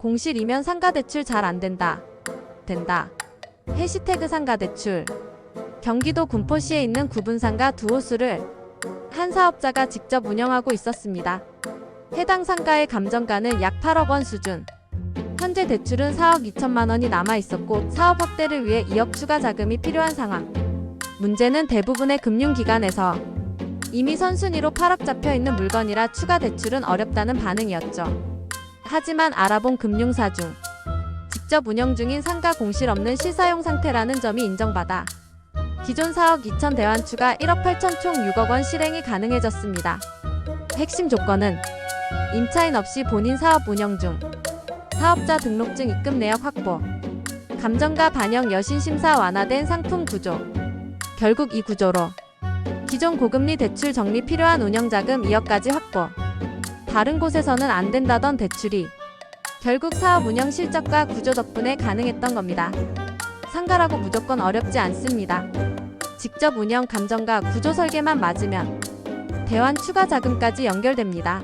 공실이면 상가대출 잘 안 된다. 된다. 해시태그 상가대출. 경기도 군포시에 있는 구분상가 두 호수를 한 사업자가 직접 운영하고 있었습니다. 해당 상가의 감정가는 약 8억 원 수준. 현재 대출은 4억 2천만 원이 남아 있었고 사업 확대를 위해 2억 추가 자금이 필요한 상황. 문제는 대부분의 금융기관에서 이미 선순위로 8억 잡혀 있는 물건이라 추가 대출은 어렵다는 반응이었죠. 하지만 알아본 금융사 중 직접 운영 중인 상가 공실 없는 실사용 상태라는 점이 인정받아 기존 4억 2천 대환 추가 1억 8천 총 6억 원 실행이 가능해졌습니다. 핵심 조건은 임차인 없이 본인 사업 운영 중 사업자 등록증 입금 내역 확보 감정가 반영 여신 심사 완화된 상품 구조 결국 이 구조로 기존 고금리 대출 정리 필요한 운영자금 2억까지 확보 다른 곳에서는 안 된다던 대출이 결국 사업 운영 실적과 구조 덕분에 가능했던 겁니다. 상가라고 무조건 어렵지 않습니다. 직접 운영 감정과 구조 설계만 맞으면 대환 추가 자금까지 연결됩니다.